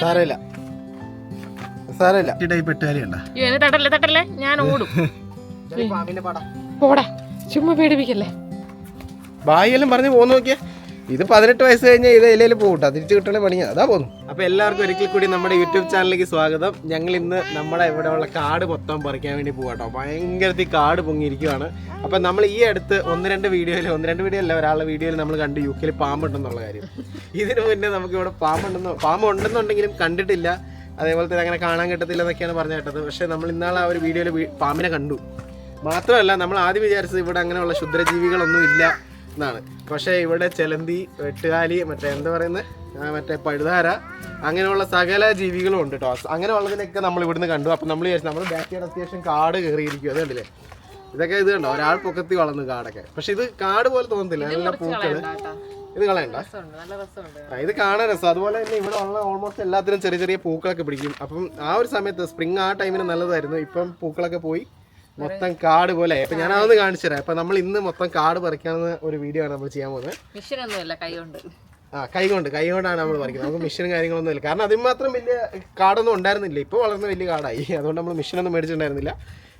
സാരമില്ല. സാരമില്ല. ടൈപ്പ് എട്ടുകാലി ഉണ്ടോ? അയ്യോ, എന്നെ തട്ടല്ലേ തട്ടല്ലേ? ഞാൻ ഓടും. പടം. പോടാ. ചുമ്മാ പേടിപ്പിക്കല്ലേ? ബായിയെല്ലാം പറഞ്ഞു പോന്നു നോക്കിയേ. ഇത് പതിനെട്ട് വയസ്സ് കഴിഞ്ഞാൽ ഇത് ഇലയിൽ പോകട്ടോ തിരിച്ചു കിട്ടണ പണിയാ. അതാ പോന്നു. അപ്പൊ എല്ലാവർക്കും ഒരിക്കൽ കൂടി നമ്മുടെ യൂട്യൂബ് ചാനലിലേക്ക് സ്വാഗതം. ഞങ്ങൾ ഇന്ന് നമ്മുടെ ഇവിടെയുള്ള കാട് മൊത്തം പറിക്കാൻ വേണ്ടി പോവാട്ടോ. ഭയങ്കരത്തിൽ കാട് പൊങ്ങിയിരിക്കുവാണ്. അപ്പൊ നമ്മൾ ഈ അടുത്ത് ഒന്ന് രണ്ട് വീഡിയോയിൽ ഒന്ന് രണ്ട് വീഡിയോ അല്ല ഒരാളുടെ വീഡിയോയിൽ നമ്മൾ കണ്ട് യു കെയിൽ പാമ്പുണ്ടെന്നുള്ള കാര്യം. ഇതിനു മുന്നേ നമുക്ക് ഇവിടെ പാമ്പുണ്ടെന്നോ പാമ്പ് ഉണ്ടെന്നുണ്ടെങ്കിലും കണ്ടിട്ടില്ല. അതേപോലെ തന്നെ അങ്ങനെ കാണാൻ കിട്ടത്തില്ല എന്നൊക്കെയാണ് പറഞ്ഞു കേട്ടത്. പക്ഷേ നമ്മൾ ഇന്നാൾ ആ ഒരു വീഡിയോയിൽ പാമ്പിനെ കണ്ടു. മാത്രമല്ല നമ്മൾ ആദ്യം വിചാരിച്ചത് ഇവിടെ അങ്ങനെയുള്ള ശുദ്രജീവികളൊന്നും ഇല്ല. എന്നാണ്. പക്ഷേ ഇവിടെ ചെലന്തി വെട്ടുകാലി മറ്റേ എന്താ പറയുന്നത് മറ്റേ പഴുതാര അങ്ങനെയുള്ള സകല ജീവികളും ഉണ്ട് കേട്ടോ അങ്ങനെ ഉള്ളതിനൊക്കെ നമ്മൾ ഇവിടുന്ന് കണ്ടു. അപ്പം നമ്മൾ വിചാരിച്ചു നമ്മൾ ബാക്കിയുടെ അത്യാവശ്യം കാട് കയറിയിരിക്കും അതല്ലേ ഇതൊക്കെ ഇത് കണ്ടോ? ഒരാൾ പൊക്കത്തി വളർന്നു കാടൊക്കെ. പക്ഷെ ഇത് കാട് പോലെ തോന്നത്തില്ല. നല്ല പൂക്കൾ. ഇത് കളയണ്ട. ഇത് കാണാൻ രസം. അതുപോലെ തന്നെ ഇവിടെ ഉള്ള ഓൾമോസ്റ്റ് എല്ലാത്തിനും ചെറിയ ചെറിയ പൂക്കളൊക്കെ പിടിക്കും. അപ്പം ആ ഒരു സമയത്ത് സ്പ്രിങ് ആ ടൈമിന് നല്ലതായിരുന്നു. ഇപ്പം പൂക്കളൊക്കെ പോയി. മൊത്തം കാട് പോലെ. അപ്പൊ ഞാൻ അതൊന്ന് കാണിച്ചു തരാം. അപ്പൊ നമ്മൾ ഇന്ന് മൊത്തം കാട് പറിക്കാവുന്ന ഒരു വീഡിയോ ആണ് നമ്മൾ ചെയ്യാൻ പോകുന്നത്. മിഷനൊന്നുമല്ല കൈ കൊണ്ട് ആ കൈ കൊണ്ട് കൈ കൊണ്ടാണ് നമ്മൾ പറിക്കുന്നത്. നമുക്ക് മിഷനും കാര്യങ്ങളൊന്നും ഇല്ല കാരണം അതിന് മാത്രം വലിയ കാടൊന്നും ഉണ്ടായിരുന്നില്ല. ഇപ്പോൾ വളർന്ന വലിയ കാടായി. അതുകൊണ്ട് നമ്മൾ മിഷനൊന്നും മേടിച്ചിട്ടുണ്ടായിരുന്നില്ല.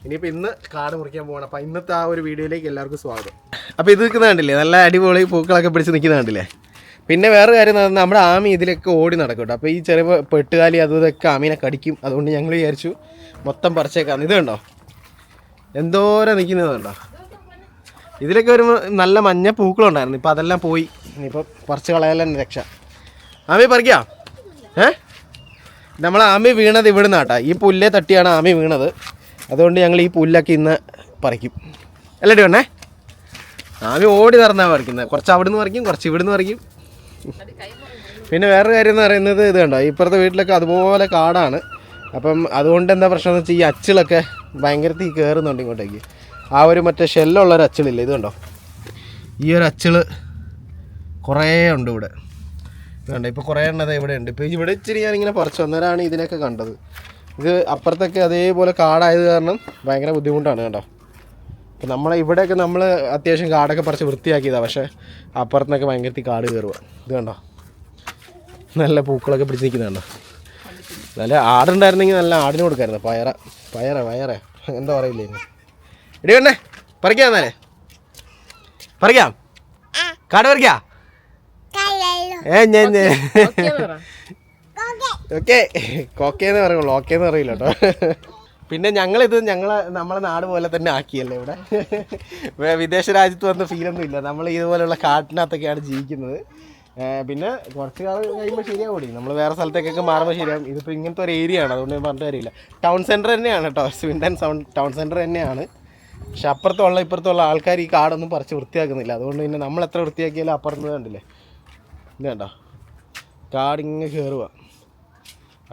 ഇനിയിപ്പോൾ ഇന്ന് കാട് മുറിക്കാൻ പോകണം അപ്പോൾ ഇന്നത്തെ ആ ഒരു വീഡിയോയിലേക്ക് എല്ലാവർക്കും സ്വാഗതം. അപ്പോൾ ഇത് നിൽക്കുന്ന കണ്ടില്ലേ? നല്ല അടിപൊളി പൂക്കളൊക്കെ പിടിച്ച് നിൽക്കുന്ന കണ്ടില്ലേ? പിന്നെ വേറെ കാര്യം എന്ന് പറഞ്ഞാൽ നമ്മുടെ ആമി ഇതിലൊക്കെ ഓടി നടക്കും അപ്പൊ അപ്പോൾ ഈ ചെറിയ പെട്ടുകാലി അതൊക്കെ ഇതൊക്കെ ആമീനെ കടിക്കും. അതുകൊണ്ട് ഞങ്ങൾ വിചാരിച്ചു മൊത്തം പറിച്ചേക്കാം. ഇത് കണ്ടോ? എന്തോരം നിൽക്കുന്നതുണ്ടോ ഇതിലൊക്കെ ഒരു നല്ല മഞ്ഞ പൂക്കളുണ്ടായിരുന്നു. ഇപ്പം അതെല്ലാം പോയി. ഇനിയിപ്പോൾ പറിച്ച് കളയാലും രക്ഷ. ആമി പറിക്കാം. ഏ? നമ്മൾ ആമി വീണത് ഇവിടുന്ന് കേട്ടോ. ഈ പുല്ലേ തട്ടിയാണ് ആമി വീണത്. അതുകൊണ്ട് ഞങ്ങൾ ഈ പുല്ലൊക്കെ ഇന്ന് പറിക്കും. അല്ലടി വേണേ ആമി ഓടി നടന്നാണ് പറിക്കുന്നത്. കുറച്ച് അവിടുന്ന് പറിക്കും കുറച്ച് ഇവിടുന്ന് പറിക്കും. പിന്നെ വേറൊരു കാര്യം എന്ന് പറയുന്നത് ഇത് കണ്ടോ? ഇപ്പുറത്തെ വീട്ടിലൊക്കെ അതുപോലെ കാടാണ്. അപ്പം അതുകൊണ്ട് എന്താ പ്രശ്നം എന്ന് വെച്ചാൽ ഈ അച്ചിളൊക്കെ ഭയങ്കരത്തിൽ കയറുന്നുണ്ട് ഇങ്ങോട്ടേക്ക്. ആ ഒരു മറ്റേ ഷെല്ലുള്ള ഒരു അച്ചിളില്ല ഇത് കണ്ടോ? ഈ ഒരു അച്ചിൾ കുറേ ഉണ്ട് ഇവിടെ. ഇതുണ്ട് ഇപ്പോൾ കുറേ എണ്ണത് ഇവിടെ ഉണ്ട്. ഇപ്പോൾ ഇവിടെ ഇച്ചിരി ഞാനിങ്ങനെ പറിച്ചു അന്നേരമാണ് ഇതിനൊക്കെ കണ്ടത്. ഇത് അപ്പുറത്തൊക്കെ അതേപോലെ കാടായത് കാരണം ഭയങ്കര ബുദ്ധിമുട്ടാണ് കേട്ടോ അപ്പോൾ നമ്മളെ ഇവിടെയൊക്കെ നമ്മൾ അത്യാവശ്യം കാടൊക്കെ പറിച്ച് വൃത്തിയാക്കിയതാണ് പക്ഷേ അപ്പുറത്തുനിന്നൊക്കെ ഭയങ്കരത്തിൽ കാട് കയറുക ഇത് കണ്ടോ? നല്ല പൂക്കളൊക്കെ പിടിച്ച് നിൽക്കുന്നുണ്ടോ നല്ല ആടുണ്ടായിരുന്നെങ്കിൽ നല്ല ആടിന് കൊടുക്കായിരുന്നു. പയറ പയറ പയറ. എന്താ പറയില്ലേ. ഇടി വേണ്ടേ പറിക്കാം എന്നാലേ? പറിക്കാം? കാട് പറിക്കാ? ഏ ഞാൻ ഓക്കെ കോക്കേന്ന് പറയുള്ളൂ. ഓക്കേന്ന് പറയില്ല കേട്ടോ. പിന്നെ ഞങ്ങളിത് ഞങ്ങളെ നമ്മളെ നാട് പോലെ തന്നെ ആക്കിയല്ലേ ഇവിടെ? വിദേശ രാജ്യത്ത് വന്ന ഫീലൊന്നും ഇല്ല നമ്മൾ ഇതുപോലെയുള്ള കാട്ടിനകത്തൊക്കെയാണ് ജീവിക്കുന്നത്. പിന്നെ കുറച്ച് കാലം കഴിയുമ്പോൾ ശരിയാവൂടി. നമ്മൾ വേറെ സ്ഥലത്തേക്കൊക്കെ മാറുമ്പോൾ ശരിയാവും. ഇതിപ്പോൾ ഇങ്ങനത്തെ ഒരു ഏരിയ ആണ്. അതുകൊണ്ട് പറഞ്ഞു കാര്യമില്ല. ടൗൺ സെന്റർ തന്നെയാണ് കേട്ടോ സ്വിൻഡൻ സൗണ്ട് ടൗൺ സെന്റർ തന്നെയാണ്. പക്ഷെ അപ്പുറത്തുള്ള ഇപ്പുറത്തുള്ള ആൾക്കാർ ഈ കാടൊന്നും പറിച്ച് വൃത്തിയാക്കുന്നില്ല. അതുകൊണ്ട് പിന്നെ നമ്മൾ എത്ര വൃത്തിയാക്കിയാലും അപ്പുറത്ത് കണ്ടില്ലേ? ഇത് കണ്ടോ? കാടിങ്ങ് കയറുക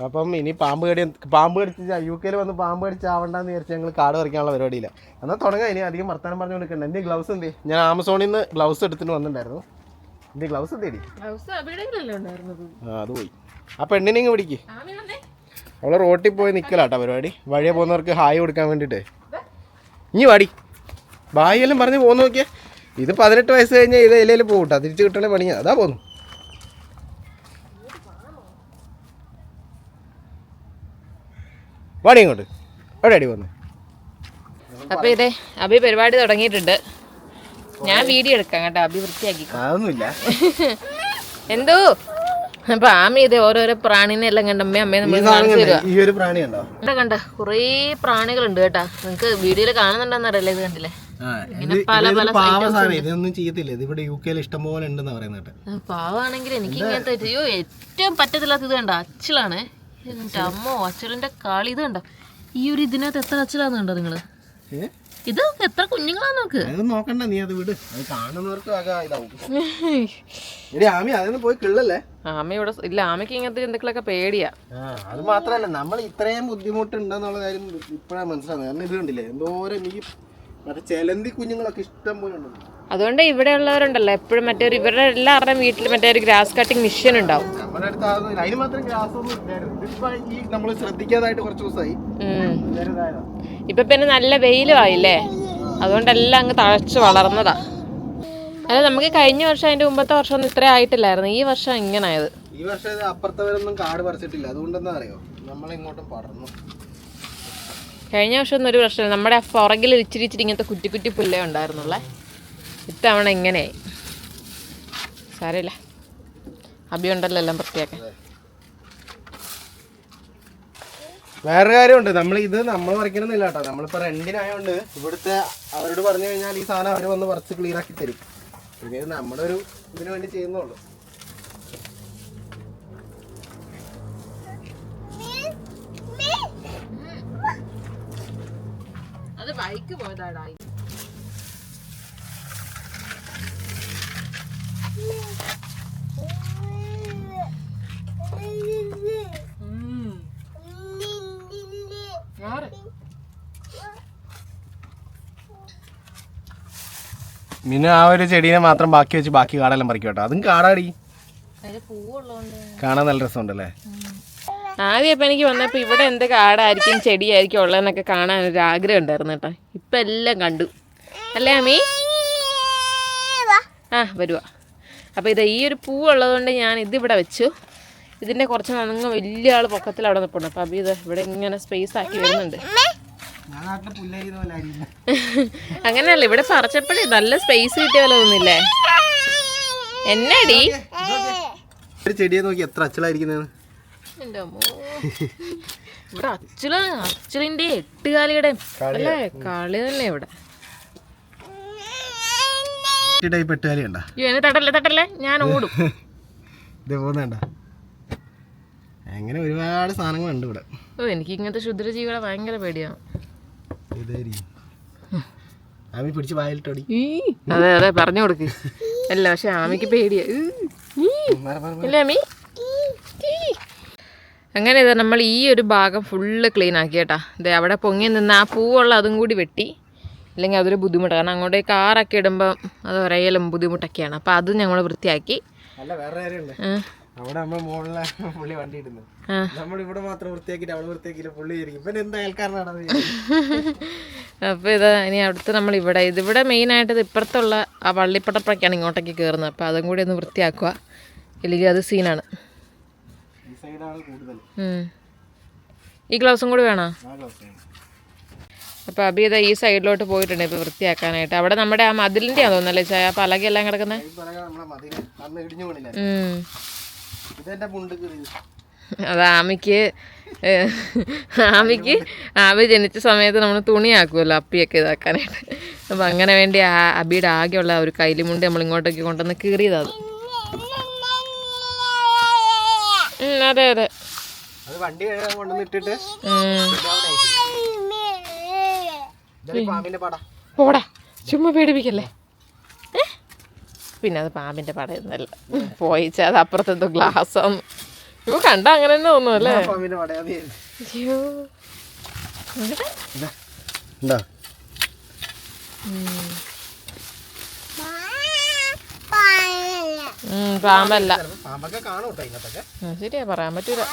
അപ്പം ഇനി പാമ്പ് കടി പാമ്പ് കടിച്ച് യു കെയിൽ വന്ന് പാമ്പ് കടിച്ചാവണ്ടെന്ന് വിചാരിച്ച് ഞങ്ങൾ കാട് പറിക്കാനുള്ള പരിപാടിയില്ല. എന്നാൽ തുടങ്ങാം. ഇനി അധികം വർത്തമാനം പറഞ്ഞു കൊടുക്കണ്ട എന്റെ ഗ്ലൗസ് എന്ത്? ഞാൻ ആമസോണിൽ നിന്ന് ഗ്ലൗസ് എടുത്തിട്ട് വന്നിട്ടുണ്ടായിരുന്നു. എന്റെ ഗ്ലൗസ് തേടി അത് പോയി. ആ പെണ്ണിനെ ഇങ്ങ് പിടിക്ക്. അവളെ റോട്ടിൽ പോയി നിൽക്കലാട്ടോ പരിപാടി. വഴിയെ പോകുന്നവർക്ക് ഹായ് കൊടുക്കാൻ വേണ്ടിയിട്ട്. ഇനി വാടി. ബായിയെല്ലാം പറഞ്ഞ് പോന്നു നോക്കിയേ. ഇത് പതിനെട്ട് വയസ്സ് കഴിഞ്ഞാൽ ഇത് ഇലയിൽ പോകട്ടോ തിരിച്ചു കിട്ടണേ പണിയാ. അതാ പോന്നു. വാടി ഇങ്ങോട്ട്. എവിടെ അടി പോന്നു? അപ്പൊ ഇതേ അഭി പരിപാടി തുടങ്ങിയിട്ടുണ്ട്. ഞാൻ വീഡിയോ എടുക്കാം കേട്ടോ അഭി വൃത്തിയാക്കി അതൊന്നുമില്ല. എന്തോ? അപ്പൊ ആമി ഇത് ഓരോരോ പ്രാണിനെ എല്ലാം കണ്ട അമ്മേ അമ്മേ നമ്മൾ കാണിച്ചു? തരുക ഈ ഒരു പ്രാണി ഉണ്ടോ ഇവിടെ കണ്ട കുറേ പ്രാണികളുണ്ട് കേട്ടാ. നിങ്ങക്ക് വീഡിയോയിൽ കാണുന്നുണ്ടെന്ന് അറിയില്ല ഇത് കണ്ടില്ലേ? ഇതൊന്നും ചെയ്യത്തില്ല. ഇത് ഇവിടെ യു കെയിൽ ഇഷ്ടം പോലെ ഉണ്ടെന്ന് പറയുന്നത്. പാവാണെങ്കിൽ എനിക്ക് ഇങ്ങനത്തെ അയ്യോ ഏറ്റവും പറ്റത്തില്ലാത്ത ഇത് കണ്ട? അച്ചിലാണ്. അമ്മോ അച്ചിലിന്റെ കാളി ഇത് കണ്ട? ഈ ഒരു ഇതിനകത്ത് എത്ര അച്ചിലാന്ന് കണ്ടോ നിങ്ങൾ? ഇത് എത്ര കുഞ്ഞുങ്ങളാ നോക്ക് അത് നോക്കണ്ട നീ അത് വിട്. അത് കാണുന്നവർക്ക് ഇതാവും. ആമി അതൊന്നും പോയി കിള്ളല്ലേ? ആമ ഇവിടെ ഇല്ല ആമയ്ക്ക് ഇങ്ങനത്തെ എന്തെങ്കിലുമൊക്കെ പേടിയാ. ആ, അത് മാത്രല്ല നമ്മൾ ഇത്രയും ബുദ്ധിമുട്ടുണ്ടെന്നുള്ള കാര്യം ഇപ്പോഴാണ് മനസ്സിലാകുന്നത് കാരണം ഇത് കണ്ടില്ലേ എന്തോരം ഈ മറ്റേ ചെലന്തി കുഞ്ഞുങ്ങളൊക്കെ ഇഷ്ടം പോലെ ഉണ്ട് അതുകൊണ്ട് ഇവിടെ ഉള്ളവരുണ്ടല്ലോ എപ്പോഴും മറ്റേ ഒരു ഇവരുടെ എല്ലാവരുടെയും വീട്ടിൽ മറ്റേ ഒരു ഗ്രാസ് കട്ടിംഗ് മെഷീൻ ഉണ്ടാവും. നമ്മൾ. ഇപ്പൊ പിന്നെ നല്ല വെയിലും ആയില്ലേ? അതുകൊണ്ടെല്ലാം അങ്ങ് തഴച്ച് വളർന്നതാ. അല്ല നമുക്ക് കഴിഞ്ഞ വർഷം അതിന്റെ മുമ്പത്തെ വർഷം ഒന്നും ഇത്ര ആയിട്ടില്ലായിരുന്നു. ഈ വർഷം ഇങ്ങനെ ആയത് ഈ വർഷം അപ്പുറത്തവരൊന്നും കാട് പറിച്ചിട്ടില്ല. അതുകൊണ്ടെന്താ അറിയോ നമ്മളിങ്ങോട്ടും പടർന്നു. കഴിഞ്ഞ വർഷം ഒന്നും ഒരു പ്രശ്നമില്ല. നമ്മുടെ പുറകിൽ ഇച്ചിരി ഇച്ചിരി ഇങ്ങനത്തെ കുറ്റി കുറ്റി പുല്ലേ ഉണ്ടായിരുന്നുള്ളേ. ഇത്തവണ ഇങ്ങനെയായി സാരമില്ല. അഭി ഉണ്ടല്ലോ എല്ലാം വൃത്തിയാക്കാൻ. വേറെ കാര്യമുണ്ട്. നമ്മൾ ഇത് നമ്മൾ പറിക്കണമെന്നില്ല കേട്ടോ. നമ്മളിപ്പോൾ റെന്റിനായോണ്ട് ഇവിടുത്തെ അവരോട് പറഞ്ഞു കഴിഞ്ഞാൽ ഈ സാധനം അവർ വന്ന് പറിച്ച് ക്ലിയർ ആക്കി തരും. പിന്നെ ഇത് നമ്മുടെ ഒരു ഇതിനു വേണ്ടി ചെയ്യുന്നുള്ളൂ. അത് ബൈക്ക് പോയതാടാ. പിന്നെ ആ ഒരു ചെടീനെ മാത്രം ബാക്കി വെച്ച് ബാക്കി കാടെല്ലാം പറിക്കും കേട്ടോ. അതും കാടാടി. കാണാൻ നല്ല രസമുണ്ടല്ലേ? ആദ്യം ഇപ്പം എനിക്ക് വന്നപ്പോൾ ഇവിടെ എന്ത് കാടായിരിക്കും ചെടിയായിരിക്കും ഉള്ളതെന്നൊക്കെ കാണാൻ ഒരു ആഗ്രഹം ഉണ്ടായിരുന്നു കേട്ടോ. ഇപ്പം എല്ലാം കണ്ടു. അല്ലേ അമ്മീ? ആ വരുവാ. അപ്പോൾ ഇത് ഈ ഒരു പൂവുള്ളതുകൊണ്ട് ഞാൻ ഇത് ഇവിടെ വെച്ചു. ഇതിന്റെ കുറച്ച് നന്നങ്ങ് വലിയ ആൾ പൊക്കത്തിൽ അവിടെ നിൽപ്പുണ്ട് അപ്പോൾ അബി ഇത് ഇവിടെ ഇങ്ങനെ സ്പേസ് ആക്കി വരുന്നുണ്ട്. അങ്ങനെയല്ല ഇവിടെ പറിച്ചപ്പോഴേ നല്ല സ്പേസ് കിട്ടിയ പോലെ തോന്നില്ലേ? എന്നാടി? ഒരു ചെടിയെ നോക്കി എത്ര അച്ചലായിരിക്കുന്നതെന്ന് എന്റെ ഇവിടെ അച്ഛല അച്ഛലിന്റെ എട്ട് കാലിയുടെ അല്ലേ? കളി തന്നെ ഇവിടെ എന്നെ തട്ടല്ലേ തട്ടല്ലേ? ഞാൻ ഓടും. ഇത് അങ്ങനെ ഒരുപാട് സാധനങ്ങളുണ്ട് ഇവിടെ. ഓ എനിക്ക് ഇങ്ങനത്തെ ക്ഷുദ്രജീവികളെ ഭയങ്കര പേടിയാണ് ആമി പിടിച്ച് വായിലിട്ടോടി. അതെ അതെ പറഞ്ഞു കൊടുക്ക്. അല്ല പക്ഷെ ആമിക്ക് പേടിയാ. ആമി? അങ്ങനെ ഇതാ നമ്മൾ ഈ ഒരു ഭാഗം ഫുള്ള് ക്ലീൻ ആക്കിയേട്ടാ ദേ അവിടെ പൊങ്ങി നിന്ന് ആ പൂവുള്ള അതും കൂടി വെട്ടി. അല്ലെങ്കിൽ അതൊരു ബുദ്ധിമുട്ടാണ് കാരണം അങ്ങോട്ടേ കാറൊക്കെ ഇടുമ്പോൾ അത് ഒരേലും ബുദ്ധിമുട്ടൊക്കെയാണ്. അപ്പോൾ അതും ഞങ്ങൾ വൃത്തിയാക്കി. അല്ല വേറെ അവിടെ നമ്മൾ മുകളിലെ പുള്ളി വണ്ടി ഇടുന്നു നമ്മൾ ഇവിടെ മാത്രം വൃത്തിയാക്കിട്ട് അവൾ വൃത്തിയാക്കിയില്ല പുള്ളി ഇരിക്കും. ഇപ്പൊ എന്താ അയൽക്കാരനാണ് അപ്പോൾ ഇത് ഇനി അടുത്ത് നമ്മൾ ഇവിടെ ഇതിവിടെ മെയിനായിട്ട് ഇത് ഇപ്പുറത്തുള്ള ആ വള്ളിപ്പടപ്പൊക്കെയാണ് ഇങ്ങോട്ടേക്ക് കയറുന്നത് അപ്പോൾ അതും കൂടി ഒന്ന് വൃത്തിയാക്കുക ഇല്ലെങ്കിൽ അത് സീനാണ് ഈ ഗ്ലൗസും കൂടി വേണോ? അപ്പോൾ അബി ഇതാ ഈ സൈഡിലോട്ട് പോയിട്ടുണ്ട് ഇപ്പോൾ വൃത്തിയാക്കാനായിട്ട്. അവിടെ നമ്മുടെ ആ മതിലിന്റെയാണെന്ന് തോന്നുന്നല്ലേ ചായ? പലകെല്ലാം പലകയെല്ലാം കിടക്കുന്നത് അത് ആമിക്ക് ആമിക്ക് ആമി ജനിച്ച സമയത്ത് നമ്മൾ തുണിയാക്കുമല്ലോ അപ്പിയൊക്കെ ഇതാക്കാനായിട്ട്. അപ്പം അങ്ങനെ വേണ്ടി ആ അബിയുടെ ആകെയുള്ള ഒരു കൈലിമുണ്ട് നമ്മൾ ഇങ്ങോട്ടേക്ക് കൊണ്ടുവന്ന് കീറിയതാണ് അതെ. അതെ വണ്ടി പട ചുമ്മാ പേടിപ്പിക്കല്ലേ? പിന്നെ അത് പാമ്പിന്റെ പടയൊന്നല്ല പോയിച്ച അത് അപ്പുറത്തെന്തോ ഗ്ലാസ് ആണ് ഇപ്പൊ കണ്ട അങ്ങനെ തന്നെ തോന്നുന്നു അല്ലേ? അയ്യോ. പാമ്പല്ല. പാമ്പൊക്കെ കാണൂട്ടോ കേട്ടോ ശരിയാ പറയാൻ പറ്റൂല.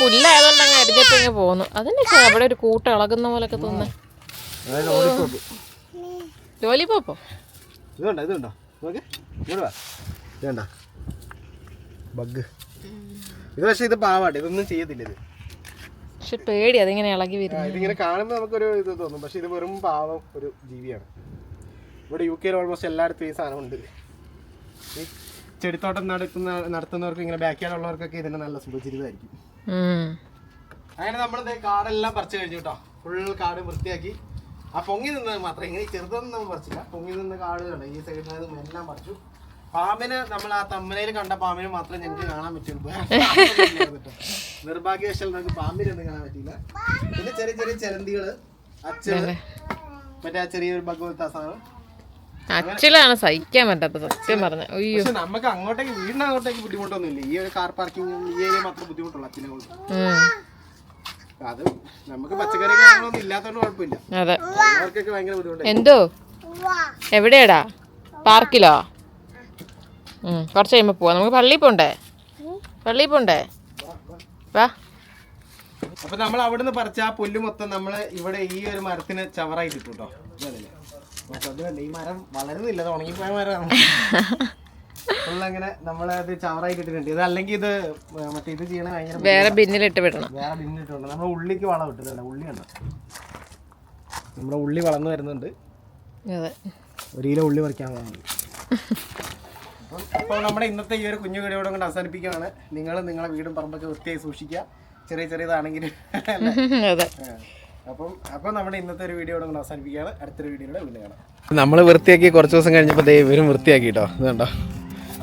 പുല്ലായതുകൊണ്ട് അങ്ങ് അരിഞ്ഞിട്ട് ഇങ്ങ് പോകുന്നു അതിനൊക്കെ അവിടെ ഒരു കൂട്ടം ഇളകുന്ന പോലൊക്കെ തോന്നുന്നേ ലോലിപ്പോപ്പോ ഇതുണ്ടോ ഇതുണ്ടോ നോക്ക്. ഇങ്ങോട്ട് വാ. ഇതുണ്ട ബഗ് ഇത് പക്ഷേ ഇത് പാവാട്ടെ ഇതൊന്നും ചെയ്യത്തില്ല ഇത്. പക്ഷെ പേടി അതിങ്ങനെ ഇളകി ഇതിങ്ങനെ കാണുമ്പോൾ നമുക്കൊരു ഇത് തോന്നും. പക്ഷെ ഇത് വെറും പാവം ഒരു ജീവിയാണ്. ഇവിടെ യു കെയിൽ ഓൾമോസ്റ്റ് എല്ലായിടത്തും ഈ സാധനം ഉണ്ട്. ഈ ചെടിത്തോട്ടം നടത്തുന്ന നടത്തുന്നവർക്ക് ഇങ്ങനെ ബാക്ക് യാർഡ് ഉള്ളവർക്കൊക്കെ ഇതിന്റെ നല്ല സുപരിചിതമായിരിക്കും. അങ്ങനെ നമ്മൾ കാടെല്ലാം പറിച്ചു കഴിഞ്ഞു കേട്ടോ ഫുൾ കാട് വൃത്തിയാക്കി. ആ പൊങ്ങി നിന്നത് മാത്രം. ഇങ്ങനെ ചെറുതൊന്നും നമ്മൾ പറിച്ചില്ല. പൊങ്ങി നിന്ന കാടുകളുണ്ട് ഈ സൈഡിൽ എല്ലാം പറിച്ചു. പാമ്പിന് നമ്മൾ ആ തമ്മനയിൽ കണ്ട പാമ്പിന് മാത്രമേ ഞങ്ങൾക്ക് കാണാൻ പറ്റുള്ളൂ. നിർഭാഗ്യവശാൽ നമുക്ക് പാമ്പിനൊന്നും കാണാൻ പറ്റില്ല പിന്നെ ചെറിയ ചെറിയ ചിലന്തികൾ അച്ഛന് മറ്റേ ആ ചെറിയൊരു ഭഗവത് സാധനം. അച്ചിലാണ് സഹിക്കാൻ പറ്റാത്ത സത്യം പറഞ്ഞ. അയ്യോ. നമുക്ക് അങ്ങോട്ടേക്ക് വീടിന് അങ്ങോട്ടേക്ക് ബുദ്ധിമുട്ടൊന്നുമില്ല. ഈ ഒരു കാർ പാർക്കിംഗ് ഈ ഏരിയ മാത്രം ബുദ്ധിമുട്ടുള്ളൂ അച്ഛനെ കൊണ്ട്. അത് നമുക്ക് പച്ചക്കറി കാര്യങ്ങളൊന്നും ഇല്ലാത്തതുകൊണ്ട് കുഴപ്പമില്ല. അതെ. അവർക്കൊക്കെ ഭയങ്കര ബുദ്ധിമുട്ടായി. എന്തോ? എവിടെയാടാ? പാർക്കിലോ? കുറച്ച് കഴിയുമ്പോൾ പോവാം. നമുക്ക് പള്ളി പോണ്ടേ? പള്ളി പോണ്ടേ? വാ. അപ്പൊ നമ്മൾ അവിടുന്ന് പറിച്ച ആ പുല്ല് മൊത്തം നമ്മൾ ഇവിടെ ഈ ഒരു മരത്തിന് ചവറായിട്ട് ഇട്ടു കേട്ടോ ഈ മരം വളരുന്നില്ല ഇത് ഉണങ്ങിപ്പോയ മരമാണ്. ഫുള്ള് അങ്ങനെ നമ്മളത് ചവറായിട്ട് ഇട്ടിട്ടുണ്ട്. ഇത് അല്ലെങ്കിൽ ഇത് മറ്റേ ഇത് ചെയ്യണ ഭയങ്കര വേറെ ബിന്നിലിട്ട് വിടണം. വേറെ നമ്മൾ ഉള്ളിക്ക് വളം ഇട്ടിട്ടുണ്ട്. ഉള്ളി നമ്മുടെ വളർന്നു വരുന്നുണ്ട്. അതെ. ഒരു കിലോ ഉള്ളി പറിക്കാൻ പോകുന്നത് അപ്പം അപ്പോൾ നമ്മുടെ ഇന്നത്തെ ഈ ഒരു കുഞ്ഞു വീഡിയോടെ കൊണ്ട് അവസാനിപ്പിക്കുകയാണ്. നിങ്ങൾ നിങ്ങളെ വീടും പറമ്പൊക്കെ വൃത്തിയായി സൂക്ഷിക്കുക. ചെറിയ ചെറിയതാണെങ്കിലും. അതെ. അപ്പം അപ്പം നമ്മുടെ ഇന്നത്തെ ഒരു വീഡിയോ കൊണ്ട് അവസാനിപ്പിക്കുകയാണ്. അടുത്തൊരു വീഡിയോയുടെ വീണ്ടും കാണാം. നമ്മൾ വൃത്തിയാക്കി കുറച്ച് ദിവസം കഴിഞ്ഞപ്പോൾ ദേ ഇവരും വൃത്തിയാക്കി കേട്ടോ ഇത് കണ്ടോ?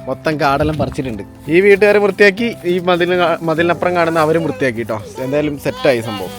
മൊത്തം കാടെല്ലാം പറിച്ചിട്ടുണ്ട്. ഈ വീട്ടുകാർ വൃത്തിയാക്കി ഈ മതിലിന് മതിലിനപ്പുറം കാണുന്ന അവരും വൃത്തിയാക്കി കേട്ടോ എന്തായാലും സെറ്റായി സംഭവം.